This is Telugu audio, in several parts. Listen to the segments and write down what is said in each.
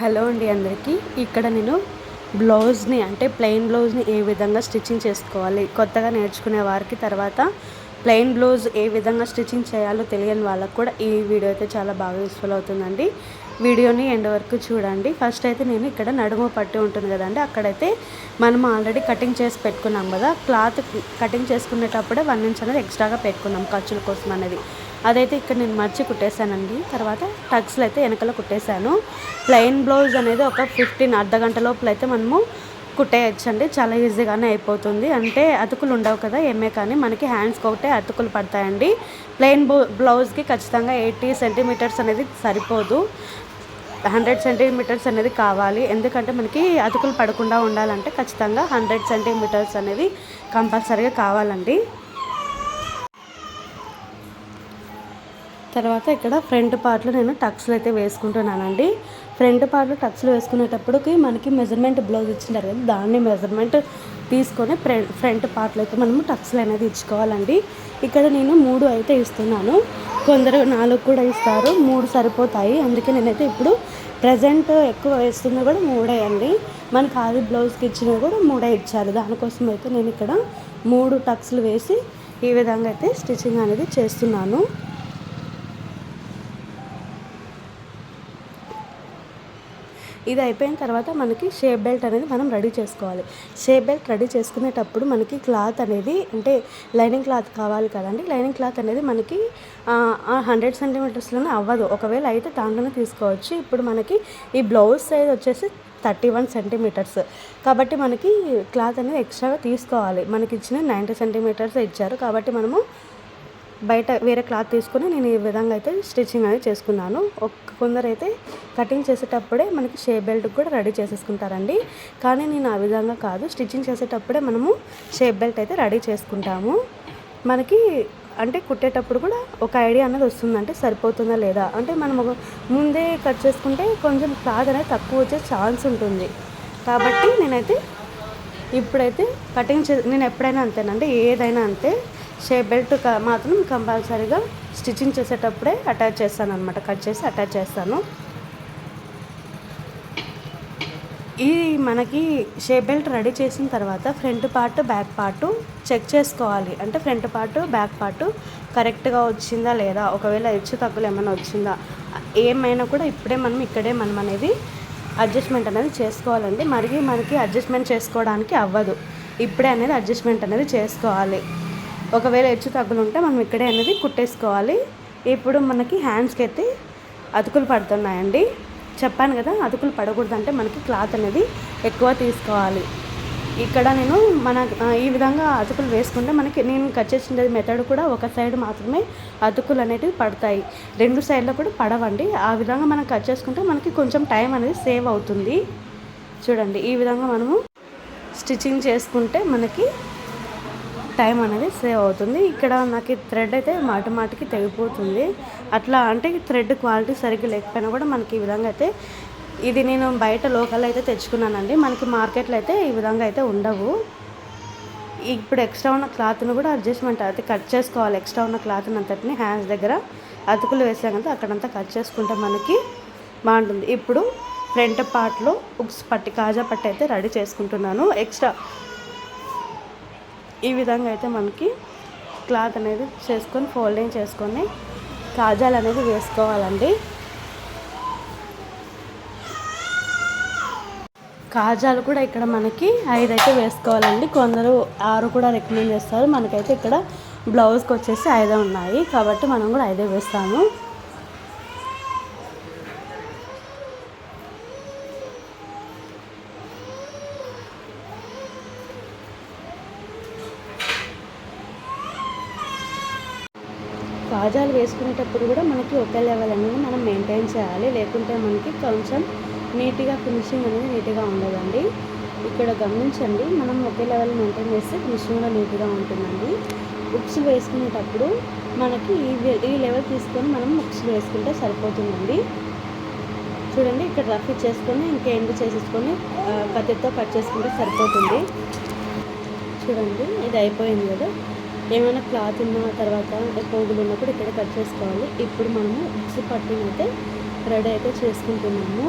హలో అండి అందరికీ. ఇక్కడ నేను బ్లౌజ్ని అంటే ప్లెయిన్ బ్లౌజ్ని ఏ విధంగా స్టిచ్చింగ్ చేసుకోవాలి కొత్తగా నేర్చుకునే వారికి తర్వాత ప్లెయిన్ బ్లౌజ్ ఏ విధంగా స్టిచ్చింగ్ చేయాలో తెలియని వాళ్ళకు కూడా ఈ వీడియో అయితే చాలా బాగా యూస్ఫుల్ అవుతుందండి. వీడియోని ఎండ్ వరకు చూడండి. ఫస్ట్ అయితే నేను ఇక్కడ నడుము పట్టి ఉంటుంది కదండి. అక్కడైతే మనం ఆల్రెడీ కటింగ్ చేసి పెట్టుకున్నాం కదా. క్లాత్ కటింగ్ చేసుకునేటప్పుడే వన్ ఇంచ్ అనేది ఎక్స్ట్రాగా పెట్టుకున్నాం ఖర్చుల కోసం అనేది. అదైతే ఇక్కడ నేను మర్చి కుట్టేశానండి. తర్వాత టక్స్లు అయితే వెనకలో కుట్టేశాను. ప్లెయిన్ బ్లౌజ్ అనేది ఒక ఫిఫ్టీన్ అర్ధ గంట లోపల అయితే మనము కుట్టేయచ్చండి. చాలా ఈజీగానే అయిపోతుంది. అంటే అతుకులు ఉండవు కదా ఏమే కానీ మనకి హ్యాండ్స్కి ఒకటే అతుకులు పడతాయండి. ప్లెయిన్ బ్లౌజ్కి ఖచ్చితంగా ఎయిటీ సెంటీమీటర్స్ అనేది సరిపోదు. హండ్రెడ్ సెంటీమీటర్స్ అనేది కావాలి. ఎందుకంటే మనకి అతుకులు పడకుండా ఉండాలంటే ఖచ్చితంగా హండ్రెడ్ సెంటీమీటర్స్ అనేది కంపల్సరీగా కావాలండి. తర్వాత ఇక్కడ ఫ్రంట్ పార్ట్లో నేను టక్స్లు అయితే వేసుకుంటున్నానండి. ఫ్రంట్ పార్ట్లో టక్స్లు వేసుకునేటప్పటికి మనకి మెజర్మెంట్ బ్లౌజ్ ఇచ్చినారు కదా దాన్ని మెజర్మెంట్ తీసుకొని ఫ్రంట్ పార్ట్లో అయితే మనము టక్స్లు అనేది ఇచ్చుకోవాలండి. ఇక్కడ నేను మూడు అయితే ఇస్తున్నాను. కొందరు నాలుగు కూడా ఇస్తారు. మూడు సరిపోతాయి. అందుకే నేనైతే ఇప్పుడు ప్రజెంట్ ఎక్కువ వేస్తున్నా కూడా మూడే అండి. మనకి ఆది బ్లౌజ్కి ఇచ్చినా కూడా మూడే ఇచ్చారు. దానికోసం అయితే నేను ఇక్కడ మూడు టక్స్లు వేసి ఈ విధంగా అయితే స్టిచ్చింగ్ అనేది చేస్తున్నాను. ఇది అయిపోయిన తర్వాత మనకి షేప్ బెల్ట్ అనేది మనం రెడీ చేసుకోవాలి. షేప్ బెల్ట్ రెడీ చేసుకునేటప్పుడు మనకి క్లాత్ అనేది అంటే లైనింగ్ క్లాత్ కావాలి కదండి. లైనింగ్ క్లాత్ అనేది మనకి హండ్రెడ్ సెంటీమీటర్స్లోనే అవ్వదు. ఒకవేళ అయితే దాంట్లోనే తీసుకోవచ్చు. ఇప్పుడు మనకి ఈ బ్లౌజ్ సైజ్ వచ్చేసి థర్టీ వన్ సెంటీమీటర్స్. కాబట్టి మనకి క్లాత్ అనేది ఎక్స్ట్రాగా తీసుకోవాలి. మనకి ఇచ్చిన నైంటీ సెంటీమీటర్స్ ఇచ్చారు. కాబట్టి మనము బయట వేరే క్లాత్ తీసుకొని నేను ఈ విధంగా అయితే స్టిచ్చింగ్ అనేది చేసుకున్నాను. ఒక కొందరైతే కటింగ్ చేసేటప్పుడే మనకి షేప్ బెల్ట్ కూడా రెడీ చేసేసుకుంటారండి. కానీ నేను ఆ విధంగా కాదు. స్టిచ్చింగ్ చేసేటప్పుడే మనము షేప్ బెల్ట్ అయితే రెడీ చేసుకుంటాము. మనకి అంటే కుట్టేటప్పుడు కూడా ఒక ఐడియా అనేది వస్తుందంటే సరిపోతుందా లేదా? అంటే మనం ముందే కట్ చేసుకుంటే కొంచెం క్లాత్ అనేది తక్కువ వచ్చే ఛాన్స్ ఉంటుంది. కాబట్టి నేనైతే ఇప్పుడైతే కటింగ్ చే నేను ఎప్పుడైనా అంతేనండి. ఏదైనా అంతే. షేప్ బెల్ట్ మాత్రం కంపల్సరీగా స్టిచ్చింగ్ చేసేటప్పుడే అటాచ్ చేస్తాను అనమాట కట్ చేసి అటాచ్ చేస్తాను. ఈ మనకి షేప్ బెల్ట్ రెడీ చేసిన తర్వాత front part back part check చేసుకోవాలి. అంటే ఫ్రంట్ పార్ట్ బ్యాక్ పార్ట్ కరెక్ట్గా వచ్చిందా లేదా? ఒకవేళ హెచ్చు తగ్గులు ఏమైనా వచ్చిందా? ఏమైనా కూడా ఇప్పుడే మనం ఇక్కడే మనం అనేది అడ్జస్ట్మెంట్ అనేది చేసుకోవాలండి. మరి మనకి అడ్జస్ట్మెంట్ చేసుకోవడానికి అవ్వదు. ఇప్పుడే అనేది అడ్జస్ట్మెంట్ అనేది చేసుకోవాలి. ఒకవేళ హెచ్చు తగ్గులు ఉంటే మనం ఇక్కడే అనేది కుట్టేసుకోవాలి. ఇప్పుడు మనకి హ్యాండ్స్కి అయితే అతుకులు పడుతున్నాయండి. చెప్పాను కదా అతుకులు పడకూడదంటే మనకి క్లాత్ అనేది ఎక్కువ తీసుకోవాలి. ఇక్కడ నేను మన ఈ విధంగా అతుకులు వేసుకుంటే మనకి నేను కట్ చేసిన మెథడ్ కూడా ఒక సైడ్ మాత్రమే అతుకులు అనేటివి పడతాయి. రెండు సైడ్లో కూడా పడవండి. ఆ విధంగా మనం కట్ చేసుకుంటే మనకి కొంచెం టైం అనేది సేవ్ అవుతుంది. చూడండి ఈ విధంగా మనము స్టిచ్చింగ్ చేసుకుంటే మనకి టైం అనేది సేవ్ అవుతుంది. ఇక్కడ నాకు థ్రెడ్ అయితే మాటి మాటికి తెగిపోతుంది. అట్లా అంటే థ్రెడ్ క్వాలిటీ సరిగ్గా లేకపోయినా కూడా మనకి ఈ విధంగా అయితే ఇది నేను బయట లోకల్ అయితే తెచ్చుకున్నానండి. మనకి మార్కెట్లో అయితే ఈ విధంగా అయితే ఉండవు. ఇప్పుడు ఎక్స్ట్రా ఉన్న క్లాత్ను కూడా అడ్జస్ట్మెంట్ అయితే కట్ చేసుకోవాలి. ఎక్స్ట్రా ఉన్న క్లాత్ని అంతటిని హ్యాండ్స్ దగ్గర అతుకులు వేసాం కదా అక్కడంతా కట్ చేసుకుంటే మనకి బాగుంటుంది. ఇప్పుడు ఫ్రంట్ పార్ట్లో ఉక్స్ పట్టి కాజా పట్టి అయితే రెడీ చేసుకుంటున్నాను. ఎక్స్ట్రా ఈ విధంగా అయితే మనకి క్లాత్ అనేది చేసుకొని ఫోల్డింగ్ చేసుకొని కాజాలు అనేది వేసుకోవాలండి. కాజాలు కూడా ఇక్కడ మనకి ఐదు అయితే వేసుకోవాలండి. కొందరు ఆరు కూడా రికమెండ్ చేస్తారు. మనకైతే ఇక్కడ బ్లౌజ్కి వచ్చేసి ఐదే ఉన్నాయి. కాబట్టి మనం కూడా ఐదే వేస్తాము. కాజాలు వేసుకునేటప్పుడు కూడా మనకి ఒకే లెవెల్ అనేది మనం మెయింటైన్ చేయాలి. లేకుంటే మనకి కొంచెం నీట్గా ఫినిషింగ్ అనేది నీట్గా ఉండదండి. ఇక్కడ గమనించండి మనం ఒకే లెవెల్ మెయింటైన్ చేస్తే ఫినిషింగ్ కూడా నీట్గా ఉంటుందండి. బుక్స్ వేసుకునేటప్పుడు మనకి ఈ ఈ లెవెల్ తీసుకొని మనం బుక్స్ వేసుకుంటే సరిపోతుందండి. చూడండి ఇక్కడ రఫ్ ఇచ్చేసుకొని ఇంకా ఎండ్ చేసేసుకొని కత్తితో కట్ చేసుకుంటే సరిపోతుంది. చూడండి ఇది అయిపోయింది కదా. ఏమైనా క్లాత్ ఉన్న తర్వాత పోగులు ఉన్నప్పుడు ఇక్కడ కట్ చేసుకోవాలి. ఇప్పుడు మనము ఉక్సు పట్టినైతే అయితే రెడీ అయితే చేసుకుంటున్నాము.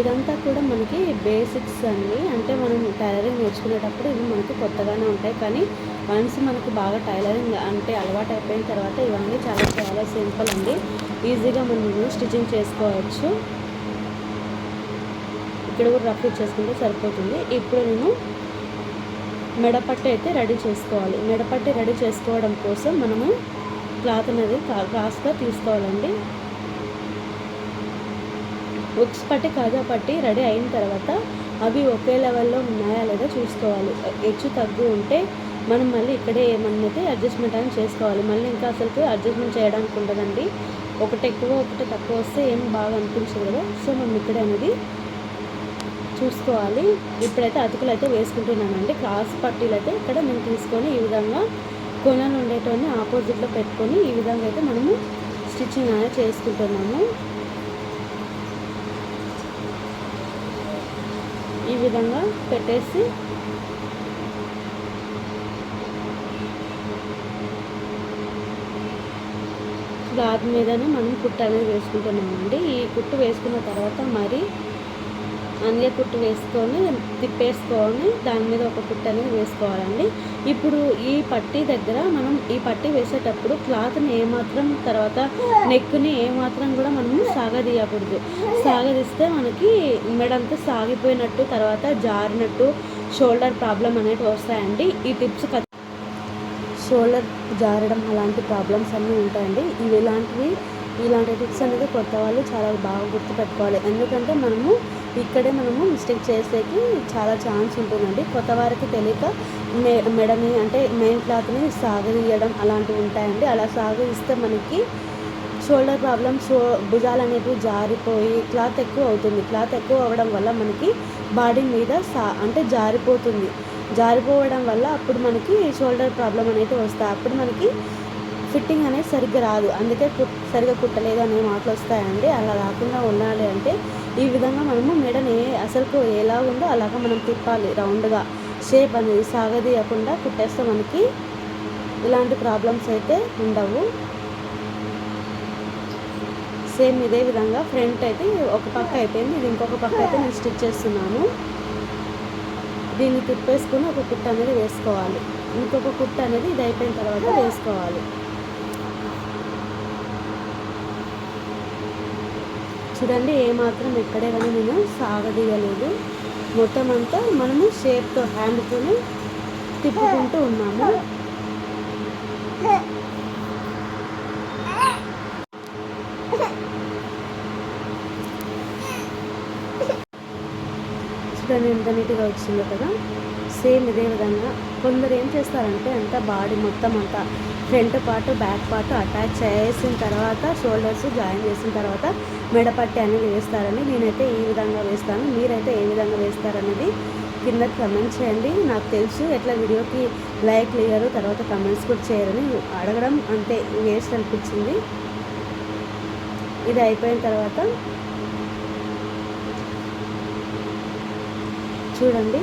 ఇదంతా కూడా మనకి బేసిక్స్ అండి. అంటే మనం టైలరింగ్ నేర్చుకునేటప్పుడు ఇవి మనకి కొత్తగానే ఉంటాయి. కానీ వన్స్ మనకి బాగా టైలరింగ్ అంటే అలవాటు అయిపోయిన తర్వాత ఇవన్నీ చాలా చాలా సింపుల్ అండి. ఈజీగా మనం స్టిచ్చింగ్ చేసుకోవచ్చు. ఇక్కడ కూడా రఫ్ చేసుకుంటే సరిపోతుంది. ఇప్పుడు నేను మెడపట్టి అయితే రెడీ చేసుకోవాలి. మెడపట్టి రెడీ చేసుకోవడం కోసం మనము క్లాత్ అనేది క్రాస్గా తీసుకోవాలండి. ఉక్స్ పట్టి కాజా పట్టి రెడీ అయిన తర్వాత అవి ఒకే లెవెల్లో ఉన్నాయా లేదా చూసుకోవాలి. హెచ్చు తగ్గు ఉంటే మనం మళ్ళీ ఇక్కడే ఏమన్నది అడ్జస్ట్మెంట్ అని చేసుకోవాలి. మళ్ళీ ఇంకా అసలు అడ్జస్ట్మెంట్ చేయడానికి ఉండదండి. ఒకటి ఎక్కువ ఒకటి తక్కువ వస్తే ఏం బాగా అనిపించదు కదా. సో మనం ఇక్కడే అనేది చూసుకోవాలి. ఇప్పుడైతే అతుకులు అయితే వేసుకుంటున్నానండి క్రాస్ పట్టీలు అయితే ఇక్కడ నేను తీసుకొని ఈ విధంగా కొనలు ఉండేటవన్నీ ఆపోజిట్లో పెట్టుకొని ఈ విధంగా అయితే మనము స్టిచ్చింగ్ అనేది చేసుకుంటున్నాము. ఈ విధంగా పెట్టేసి క్లాత్ మీదనే మనం కుట్టు అనేది వేసుకుంటున్నామండి. ఈ కుట్టు వేసుకున్న తర్వాత మరి అందులో కుట్టు వేసుకొని తిప్పేసుకొని దాని మీద ఒక కుట్టు అనేది వేసుకోవాలండి. ఇప్పుడు ఈ పట్టీ దగ్గర మనం ఈ పట్టీ వేసేటప్పుడు క్లాత్ని ఏమాత్రం తర్వాత నెక్ని ఏమాత్రం కూడా మనము సాగదీయకూడదు. సాగదీస్తే మనకి మెడంతా సాగిపోయినట్టు తర్వాత జారినట్టు షోల్డర్ ప్రాబ్లం అనేవి వస్తాయండి. ఈ టిప్స్ షోల్డర్ జారడం అలాంటి ప్రాబ్లమ్స్ అన్నీ ఉంటాయండి. ఇవి ఇలాంటివి ఇలాంటి టిప్స్ అనేది కొత్త వాళ్ళు చాలా బాగా గుర్తుపెట్టుకోవాలి. ఎందుకంటే మనము ఇక్కడే మనము మిస్టేక్ చేసేకి చాలా ఛాన్స్ ఉంటుందండి. కొత్త వారికి తెలియక మె మెడని అంటే మెయిన్ క్లాత్ని సాగదీయడం అలాంటివి ఉంటాయండి. అలా సాగదీస్తే మనకి షోల్డర్ ప్రాబ్లమ్ షో భుజాలు అనేవి జారిపోయి క్లాత్ ఎక్కువ అవుతుంది. క్లాత్ ఎక్కువ అవ్వడం వల్ల మనకి బాడీ మీద సా అంటే జారిపోతుంది. జారిపోవడం వల్ల అప్పుడు మనకి షోల్డర్ ప్రాబ్లం అనేది వస్తాయి. అప్పుడు మనకి ఫిట్టింగ్ అనేది సరిగ్గా రాదు. అందుకే సరిగ్గా కుట్టలేదు అనే మాటలు వస్తాయండి. అలా రాకుండా ఉండాలి అంటే ఈ విధంగా మనము మెడని అసలు ఎలా ఉందో అలాగా మనం తిప్పాలి రౌండ్గా. షేప్ అనేది సాగదీయకుండా కుట్టేస్తే మనకి ఇలాంటి ప్రాబ్లమ్స్ అయితే ఉండవు. సేమ్ ఇదే విధంగా ఫ్రంట్ అయితే ఒక పక్క అయిపోయింది. ఇది ఇంకొక పక్క అయితే నేను స్టిచ్ చేస్తున్నాను. దీన్ని తిప్పేసుకుని ఒక కుట్ట అనేది వేసుకోవాలి. ఇంకొక కుట్ట అనేది ఇది అయిపోయిన తర్వాత వేసుకోవాలి. చూడండి ఏమాత్రం ఎక్కడే కానీ నేను సాగదీయలేదు. మొత్తం అంతా మనము షేప్తో హ్యాండ్తోనే తిప్పుకుంటూ ఉన్నాము. చూడండి ఎంత నీట్గా వచ్చిందో కదా. సేమ్ ఇదే విధంగా కొందరు ఏం చేస్తారంటే అంతా బాడీ మొత్తం అంతా front part back part attach చేసిన తర్వాత షోల్డర్స్ జాయిన్ చేసిన తర్వాత మెడపట్టి అనేది వేస్తారని నేనైతే ఈ విధంగా వేస్తాను. మీరైతే ఏ విధంగా వేస్తారనేది కింద కమెంట్ చేయండి. నాకు తెలుసు ఎట్లా వీడియోకి లైక్ లేయరు తర్వాత కమెంట్స్ కూడా చేయరని అడగడం అంటే వేస్ట్ అనిపించింది. ఇది అయిపోయిన తర్వాత చూడండి.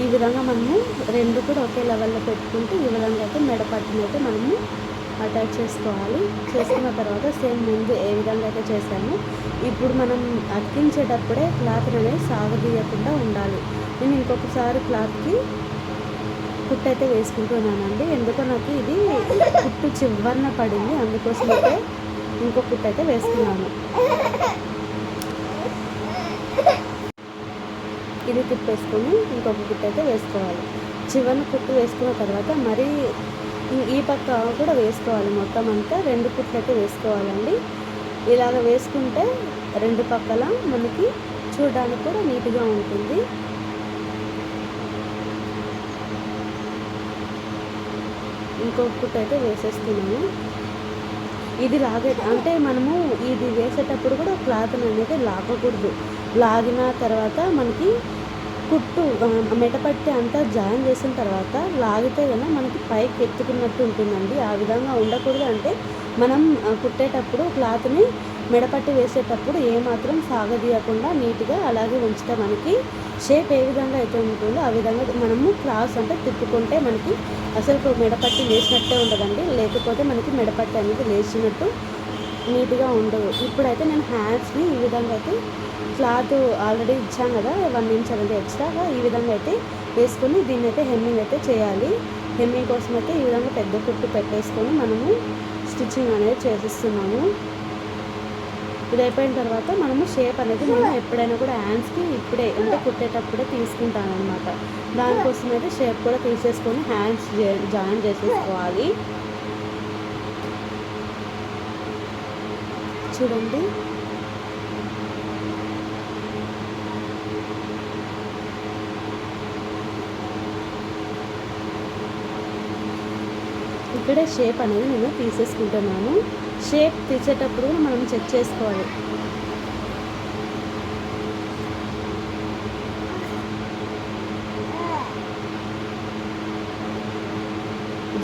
ఈ విధంగా మనము రెండు కూడా ఒకే లెవెల్లో పెట్టుకుంటూ ఈ విధంగా అయితే మెడపట్టును అయితే మనము అటాచ్ చేసుకోవాలి. చేసుకున్న తర్వాత సేమ్ ముందు ఏ విధంగా అయితే చేసామో ఇప్పుడు మనం అతికించేటప్పుడే క్లాత్ అనేది సాగదీయకుండా ఉండాలి. నేను ఇంకొకసారి క్లాత్కి కుట్టు అయితే వేసుకుంటున్నానండి. ఎందుకో నాకు ఇది కుట్టు చివరిన పడింది. అందుకోసం అయితే ఇంకో కుట్టు అయితే వేసుకున్నాను. ఇది తిప్పేసుకొని ఇంకొక గుట్ట అయితే వేసుకోవాలి. చివరిన కుట్టు వేసుకున్న తర్వాత మరీ ఈ పక్క కూడా వేసుకోవాలి. మొత్తం అంతా రెండు కుట్లు అయితే వేసుకోవాలండి. ఇలాగ వేసుకుంటే రెండు పక్కల మనకి చూడడానికి కూడా నీట్గా ఉంటుంది. ఇంకొక కుట్టు అయితే వేసేస్తున్నాము. ఇది లాగే అంటే మనము ఇది వేసేటప్పుడు కూడా క్లాత్ అనేది లాగకూడదు. లాగిన తర్వాత మనకి కుట్టు మెటపట్టి అంతా జాయిన్ చేసిన తర్వాత లాగితే కన్నా మనకి పైకి ఎత్తుకున్నట్టు ఉంటుందండి. ఆ విధంగా ఉండకూడదు అంటే మనం కుట్టేటప్పుడు క్లాత్ని మెడపట్టి వేసేటప్పుడు ఏమాత్రం సాగదీయకుండా నీట్గా అలాగే ఉంచితే మనకి షేప్ ఏ విధంగా అయితే ఉంటుందో ఆ విధంగా మనము క్లాస్ అంటే తిప్పుకుంటే మనకి అసలు మెడపట్టి లేచినట్టే ఉండదండి. లేకపోతే మనకి మెడపట్టి అనేది లేచినట్టు నీట్గా ఉండదు. ఇప్పుడైతే నేను హ్యాండ్స్ని ఈ విధంగా అయితే క్లాత్ ఆల్రెడీ ఇచ్చాం కదా వన్ ఇంచ్ అనేది ఎక్స్ట్రాగా ఈ విధంగా అయితే వేసుకొని దీన్ని అయితే హెమ్మింగ్ అయితే చేయాలి. హెమ్మింగ్ కోసం అయితే ఈ విధంగా పెద్ద కుట్టు పెట్టేసుకొని మనము స్టిచ్చింగ్ అనేది చేసిస్తున్నాము. ఇది అయిపోయిన తర్వాత మనము షేప్ అనేది నేను ఎప్పుడైనా కూడా హ్యాండ్స్కి ఇప్పుడే అంటే కుట్టేటప్పుడే తీసుకుంటాను అనమాట దానికోసం అయితే షేప్ కూడా తీసేసుకొని హ్యాండ్స్ జాయిన్ చేసేసుకోవాలి. చూడండి. ఇక్కడే షేప్ అనేది నేను తీసేసుకుంటున్నాను. షేప్ తీసేటప్పుడు మనం చెక్ చేసుకోవాలి.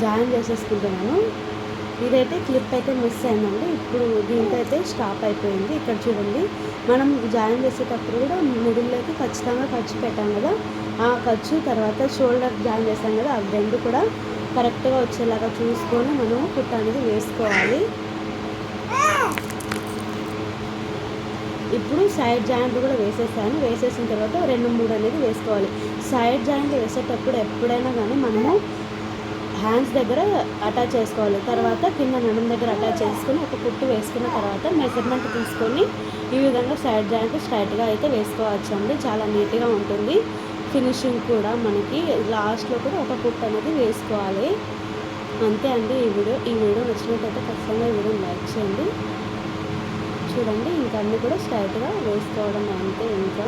జాయిన్ చేసేసుకుంటున్నాను. ఇదైతే క్లిప్ అయితే మిస్ అయిందండి. ఇప్పుడు దీంతో అయితే స్టాప్ అయిపోయింది. ఇక్కడ చూడండి. మనం జాయిన్ చేసేటప్పుడు కూడా మిడిల్లోకి ఖచ్చితంగా ఖర్చు పెట్టాం కదా. ఆ ఖర్చు తర్వాత షోల్డర్ జాయిన్ చేస్తాం కదా. అవి రెండు కూడా కరెక్ట్గా వచ్చేలాగా చూసుకొని మనం కుట్ట అనేది వేసుకోవాలి. ఇప్పుడు సైడ్ జాయింట్ కూడా వేసేసాను. వేసేసిన తర్వాత రెండు మూడు అనేది వేసుకోవాలి. సైడ్ జాయింట్ వేసేటప్పుడు ఎప్పుడైనా కానీ మనము హ్యాండ్స్ దగ్గర అటాచ్ చేసుకోవాలి. తర్వాత కింద నడుం దగ్గర అటాచ్ చేసుకొని ఒక కుట్టు వేసుకున్న తర్వాత మెజర్మెంట్ తీసుకొని ఈ విధంగా సైడ్ జాయింట్ స్ట్రైట్గా అయితే వేసుకోవచ్చు అండి చాలా నీట్గా ఉంటుంది. ఫినిషింగ్ కూడా మనకి లాస్ట్లో కూడా ఒక కుట్ అనేది వేసుకోవాలి. అంతే అండి ఈ వీడియో. ఈ వీడియో నచ్చినట్టయితే ఖచ్చితంగా ఈ వీడియో లైక్ చేయండి. చూడండి ఇంకా అన్నీ కూడా స్ట్రైట్గా వేసుకోవడం అంతే ఇంకా.